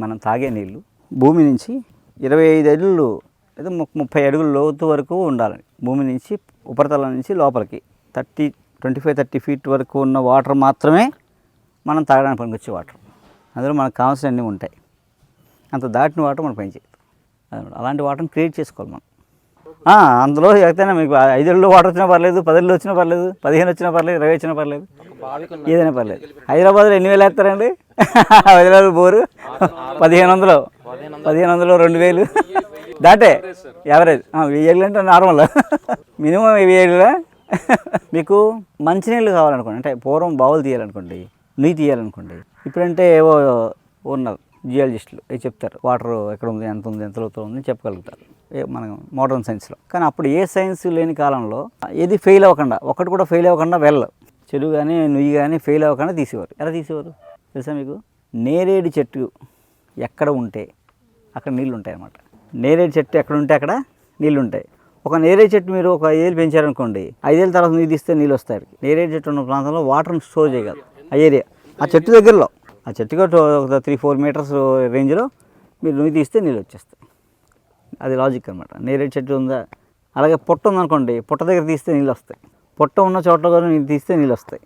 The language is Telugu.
మనం తాగే నీళ్ళు భూమి నుంచి ఇరవై ఐదు అడుగులు లేదా ము- ముప్పై అడుగుల లోతు వరకు ఉండాలి భూమి నుంచి ఉపరితలం నుంచి లోపలికి. Thirty twenty five thirty feet వరకు ఉన్న వాటర్ మాత్రమే మనం తాగడానికి పనికొచ్చే వాటర్. అందులో మనకు కావాల్సిన అన్నీ ఉంటాయి. అంత దాటిన వాటర్ మనం పని చేయదు. అలాంటి వాటర్ని క్రియేట్ చేసుకోవాలి మనం. అందులో ఎక్కడైనా మీకు ఐదేళ్ళు వాటర్ వచ్చినా పర్లేదు పదేళ్ళు వచ్చినా పర్లేదు పదిహేను వచ్చినా పర్లేదు ఇరవై వచ్చినా పర్లేదు ఏదైనా పర్లేదు. హైదరాబాద్లో ఎన్ని వేలు వేస్తారండి? హైదరాబాద్ బోరు. పదిహేను వందలు పదిహేను వందలు రెండు వేలు దాటే యావరేజ్ వెయ్యి ఏళ్ళు అంటే నార్మల్ మినిమం వెయ్యి ఏళ్ళ మీకు మంచినీళ్ళు కావాలనుకోండి అంటే పూర్వం బావులు తీయాలనుకోండి నీళ్ళు తీయాలనుకోండి ఇప్పుడంటే ఏవో ఉన్నారు జియాలజిస్టులు అవి చెప్తారు వాటర్ ఎక్కడ ఉంది ఎంత ఉంది ఎంత లోతులో ఉంది చెప్పగలుగుతారు. ఏ మన మోడర్న్ సైన్స్లో కానీ అప్పుడు ఏ సైన్స్ లేని కాలంలో ఏది ఫెయిల్ అవ్వకుండా ఒకటి కూడా ఫెయిల్ అవ్వకుండా వెళ్ళ చెరువు కానీ నుయ్యి కానీ ఫెయిల్ అవ్వకుండా తీసేవారు. ఎలా తీసేవారు? తెలుసా మీకు? నేరేడు చెట్టు ఎక్కడ ఉంటే అక్కడ నీళ్ళు ఉంటాయి అన్నమాట నేరేడు చెట్టు ఎక్కడ ఉంటే అక్కడ నీళ్ళు ఉంటాయి ఒక నేరేడు చెట్టు మీరు ఒక ఐదేళ్ళు పెంచారనుకోండి ఐదేళ్ళ తర్వాత నీళ్ళు తీస్తే నీళ్ళు వస్తాయి నేరేడు చెట్టు ఉన్న ప్రాంతంలో వాటర్ని స్టోర్ చేయగలరు. ఆ ఏరియా ఆ చెట్టు దగ్గరలో ఆ చెట్టుకి ఒక త్రీ ఫోర్ మీటర్స్ రేంజ్లో మీరు నువ్వు తీస్తే నీళ్ళు వచ్చేస్తాయి అది లాజిక్ అనమాట నేరేడు చెట్టు ఉందా? అలాగే పొట్ట ఉందనుకోండి పొట్ట దగ్గర తీస్తే నీళ్ళు వస్తాయి పొట్ట ఉన్న చోట్ల కూడా నీళ్ళు తీస్తే నీళ్ళు వస్తాయి